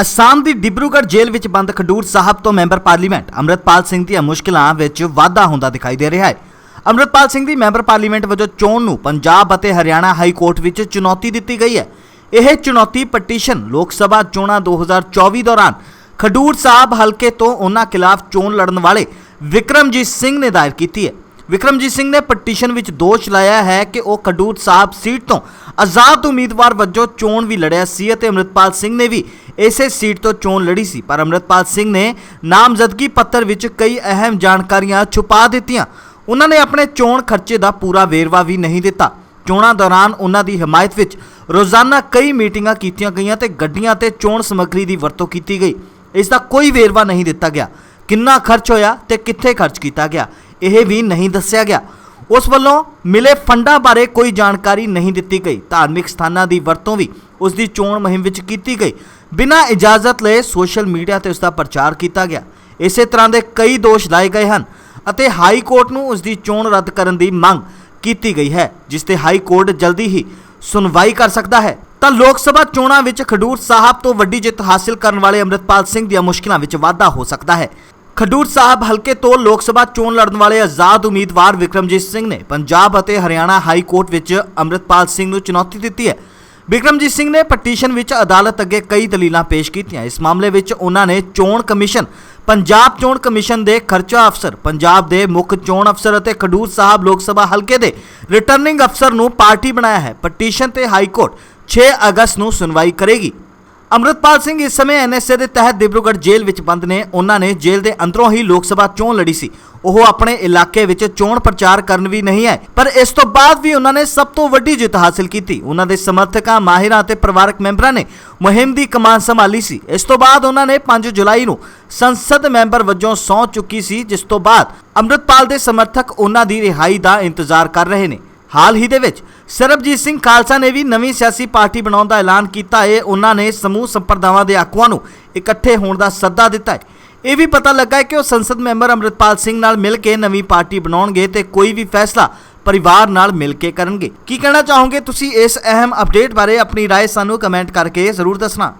ਅਸਾਮ ਦੀ ਡਿਬਰੂਗੜ੍ਹ ਜੇਲ੍ਹ ਵਿੱਚ ਬੰਦ ਖਡੂਰ ਸਾਹਿਬ ਤੋਂ ਮੈਂਬਰ ਪਾਰਲੀਮੈਂਟ ਅੰਮ੍ਰਿਤਪਾਲ ਸਿੰਘ ਦੀਆਂ ਮੁਸ਼ਕਲਾਂ ਵਿੱਚ ਵਾਧਾ ਹੁੰਦਾ ਦਿਖਾਈ ਦੇ ਰਿਹਾ ਹੈ। ਅੰਮ੍ਰਿਤਪਾਲ ਸਿੰਘ ਦੀ ਮੈਂਬਰ ਪਾਰਲੀਮੈਂਟ ਵਜੋਂ ਚੋਣ ਨੂੰ ਪੰਜਾਬ ਅਤੇ ਹਰਿਆਣਾ ਹਾਈ ਕੋਰਟ ਵਿੱਚ ਚੁਣੌਤੀ ਦਿੱਤੀ ਗਈ ਹੈ। ਇਹ ਚੁਣੌਤੀ ਪਟੀਸ਼ਨ ਲੋਕ ਸਭਾ ਚੋਣਾਂ 2024 ਦੌਰਾਨ ਖਡੂਰ ਸਾਹਿਬ ਹਲਕੇ ਤੋਂ ਉਹਨਾਂ ਖਿਲਾਫ ਚੋਣ ਲੜਨ ਵਾਲੇ ਵਿਕਰਮਜੀਤ ਸਿੰਘ ਨੇ ਦਾਇਰ ਕੀਤੀ ਹੈ। ਵਿਕਰਮਜੀਤ ਸਿੰਘ ਨੇ ਪਟੀਸ਼ਨ ਵਿੱਚ ਦੋਸ਼ ਲਾਇਆ ਹੈ ਕਿ ਉਹ ਖਡੂਰ ਸਾਹਿਬ ਸੀਟ ਤੋਂ ਆਜ਼ਾਦ ਉਮੀਦਵਾਰ ਵਜੋਂ ਚੋਣ ਵੀ ਲੜਿਆ ਸੀ ਅਤੇ ਅੰਮ੍ਰਿਤਪਾਲ ਸਿੰਘ ਨੇ ਵੀ ਇਸੇ ਸੀਟ ਤੋਂ ਚੋਣ ਲੜੀ ਸੀ। ਪਰ ਅੰਮ੍ਰਿਤਪਾਲ ਸਿੰਘ ਨੇ ਨਾਮਜ਼ਦਗੀ ਪੱਤਰ ਵਿੱਚ ਕਈ ਅਹਿਮ ਜਾਣਕਾਰੀਆਂ ਛੁਪਾ ਦਿੱਤੀਆਂ। ਉਹਨਾਂ ਨੇ ਆਪਣੇ ਚੋਣ ਖਰਚੇ ਦਾ ਪੂਰਾ ਵੇਰਵਾ ਵੀ ਨਹੀਂ ਦਿੱਤਾ। ਚੋਣਾਂ ਦੌਰਾਨ ਉਹਨਾਂ ਦੀ ਹਮਾਇਤ ਵਿੱਚ ਰੋਜ਼ਾਨਾ ਕਈ ਮੀਟਿੰਗਾਂ ਕੀਤੀਆਂ ਗਈਆਂ ਤੇ ਗੱਡੀਆਂ ਤੇ ਚੋਣ ਸਮੱਗਰੀ ਦੀ ਵਰਤੋਂ ਕੀਤੀ ਗਈ। ਇਸ ਦਾ ਕੋਈ ਵੇਰਵਾ ਨਹੀਂ ਦਿੱਤਾ ਗਿਆ। ਕਿੰਨਾ ਖਰਚ ਹੋਇਆ ਤੇ ਕਿੱਥੇ ਖਰਚ ਕੀਤਾ ਗਿਆ? ਇਹ ਵੀ ਨਹੀਂ ਦੱਸਿਆ ਗਿਆ। ਉਸ ਵੱਲੋਂ ਮਿਲੇ ਫੰਡਾਂ ਬਾਰੇ ਕੋਈ ਜਾਣਕਾਰੀ ਨਹੀਂ ਦਿੱਤੀ ਗਈ। ਧਾਰਮਿਕ ਸਥਾਨਾਂ ਦੀ ਵਰਤੋਂ ਵੀ ਉਸ ਦੀ ਚੋਣ ਮੁਹਿੰਮ ਵਿੱਚ ਕੀਤੀ ਗਈ। ਬਿਨਾਂ ਇਜਾਜ਼ਤ ਲਏ ਸੋਸ਼ਲ ਮੀਡੀਆ ਤੇ ਉਸ ਦਾ ਪ੍ਰਚਾਰ ਕੀਤਾ ਗਿਆ। ਇਸੇ ਤਰ੍ਹਾਂ ਦੇ ਕਈ ਦੋਸ਼ ਲਾਏ ਗਏ ਹਨ ਅਤੇ ਹਾਈ ਕੋਰਟ ਨੂੰ ਉਸ ਦੀ ਚੋਣ ਰੱਦ ਕਰਨ ਦੀ ਮੰਗ ਕੀਤੀ ਗਈ ਹੈ, ਜਿਸ ਤੇ ਹਾਈ ਕੋਰਟ ਜਲਦੀ ਹੀ ਸੁਣਵਾਈ ਕਰ ਸਕਦਾ ਹੈ। ਤਾਂ ਲੋਕ ਸਭਾ ਚੋਣਾਂ ਵਿੱਚ ਖਡੂਰ ਸਾਹਿਬ ਤੋਂ ਵੱਡੀ ਜਿੱਤ ਹਾਸਲ ਕਰਨ ਵਾਲੇ ਅੰਮ੍ਰਿਤਪਾਲ ਸਿੰਘ ਦੀਆਂ ਮੁਸ਼ਕਲਾਂ ਵਿੱਚ ਵਾਧਾ ਹੋ ਸਕਦਾ ਹੈ। ਖਡੂਰ ਸਾਹਿਬ ਹਲਕੇ ਤੋਂ ਲੋਕ ਸਭਾ ਚੋਣ ਲੜਨ ਵਾਲੇ ਆਜ਼ਾਦ ਉਮੀਦਵਾਰ ਵਿਕਰਮਜੀਤ ਸਿੰਘ ਨੇ ਪੰਜਾਬ ਅਤੇ ਹਰਿਆਣਾ ਹਾਈ ਕੋਰਟ ਵਿੱਚ ਅੰਮ੍ਰਿਤਪਾਲ ਸਿੰਘ ਨੂੰ ਚੁਣੌਤੀ ਦਿੱਤੀ ਹੈ। ਵਿਕਰਮਜੀਤ ਸਿੰਘ ਨੇ ਪਟੀਸ਼ਨ ਵਿੱਚ ਅਦਾਲਤ ਅੱਗੇ ਕਈ ਦਲੀਲਾਂ ਪੇਸ਼ ਕੀਤੀਆਂ। ਇਸ ਮਾਮਲੇ ਵਿੱਚ ਉਹਨਾਂ ਨੇ ਚੋਣ ਕਮਿਸ਼ਨ, ਪੰਜਾਬ ਚੋਣ ਕਮਿਸ਼ਨ ਦੇ ਖਰਚਾ ਅਫਸਰ, ਪੰਜਾਬ ਦੇ ਮੁੱਖ ਚੋਣ ਅਫਸਰ ਅਤੇ ਖਡੂਰ ਸਾਹਿਬ ਲੋਕ ਸਭਾ ਹਲਕੇ ਦੇ ਰਿਟਰਨਿੰਗ ਅਫਸਰ ਨੂੰ ਪਾਰਟੀ ਬਣਾਇਆ ਹੈ। ਪਟੀਸ਼ਨ ਤੇ ਹਾਈ ਕੋਰਟ 6 ਅਗਸਤ ਨੂੰ ਸੁਣਵਾਈ ਕਰੇਗੀ। ਅੰਮ੍ਰਿਤਪਾਲ ਸਿੰਘ ਇਸ ਸਮੇਂ ਐਨਐਸਏ ਦੇ ਤਹਿਤ ਡਿਬਰੂਗੜ੍ਹ ਜੇਲ੍ਹ ਵਿੱਚ ਬੰਦ ਨੇ। ਉਹਨਾਂ ਨੇ ਜੇਲ੍ਹ ਦੇ ਅੰਦਰੋਂ ਹੀ ਲੋਕ ਸਭਾ ਚੋਣ ਲੜੀ ਸੀ। ਉਹ ਆਪਣੇ ਇਲਾਕੇ ਵਿੱਚ ਚੋਣ ਪ੍ਰਚਾਰ ਕਰਨ ਵੀ ਨਹੀਂ ਆਏ। ਪਰ ਇਸ ਤੋਂ ਬਾਅਦ ਵੀ ਉਹਨਾਂ ਨੇ ਸਭ ਤੋਂ ਵੱਡੀ ਜਿੱਤ ਹਾਸਲ ਕੀਤੀ। ਉਹਨਾਂ ਦੇ ਸਮਰਥਕਾਂ, ਮਾਹਿਰਾਂ ਅਤੇ ਪਰਿਵਾਰਕ ਮੈਂਬਰਾਂ ਨੇ ਮੁਹਿੰਮ ਦੀ ਕਮਾਨ ਸੰਭਾਲੀ ਸੀ। ਇਸ ਤੋਂ ਬਾਅਦ ਉਹਨਾਂ ਨੇ 5 ਜੁਲਾਈ ਨੂੰ ਸੰਸਦ ਮੈਂਬਰ ਵਜੋਂ ਸਹੁੰ ਚੁੱਕੀ ਸੀ, ਜਿਸ ਤੋਂ ਬਾਅਦ ਅੰਮ੍ਰਿਤਪਾਲ ਦੇ ਸਮਰਥਕ ਉਹਨਾਂ ਦੀ ਰਿਹਾਈ ਦਾ ਇੰਤਜ਼ਾਰ ਕਰ ਰਹੇ ਨੇ। ਹਾਲ ਹੀ ਦੇ ਵਿੱਚ ਸਰਬਜੀਤ ਸਿੰਘ ਖਾਲਸਾ ਨੇ ਵੀ ਨਵੀਂ ਸਿਆਸੀ ਪਾਰਟੀ ਬਣਾਉਣ ਦਾ ਐਲਾਨ ਕੀਤਾ ਹੈ ਉਹਨਾਂ ਨੇ ਸਮੂਹ ਸੰਪਰਦਾਵਾਂ ਦੇ ਆਗੂਆਂ ਨੂੰ ਇਕੱਠੇ ਹੋਣ ਦਾ ਸੱਦਾ ਦਿੱਤਾ ਹੈ ਇਹ ਵੀ ਪਤਾ ਲੱਗਾ ਹੈ ਕਿ ਉਹ ਸੰਸਦ ਮੈਂਬਰ ਅੰਮ੍ਰਿਤਪਾਲ ਸਿੰਘ ਨਾਲ ਮਿਲ ਕੇ ਨਵੀਂ ਪਾਰਟੀ ਬਣਾਉਣਗੇ ਤੇ ਕੋਈ ਵੀ ਫੈਸਲਾ ਪਰਿਵਾਰ ਨਾਲ ਮਿਲ ਕੇ ਕਰਨਗੇ ਕੀ ਕਹਿਣਾ ਚਾਹੋਗੇ ਤੁਸੀਂ ਇਸ ਅਹਿਮ ਅਪਡੇਟ ਬਾਰੇ ਆਪਣੀ رائے ਸਾਨੂੰ ਕਮੈਂਟ ਕਰਕੇ ਜ਼ਰੂਰ ਦੱਸਣਾ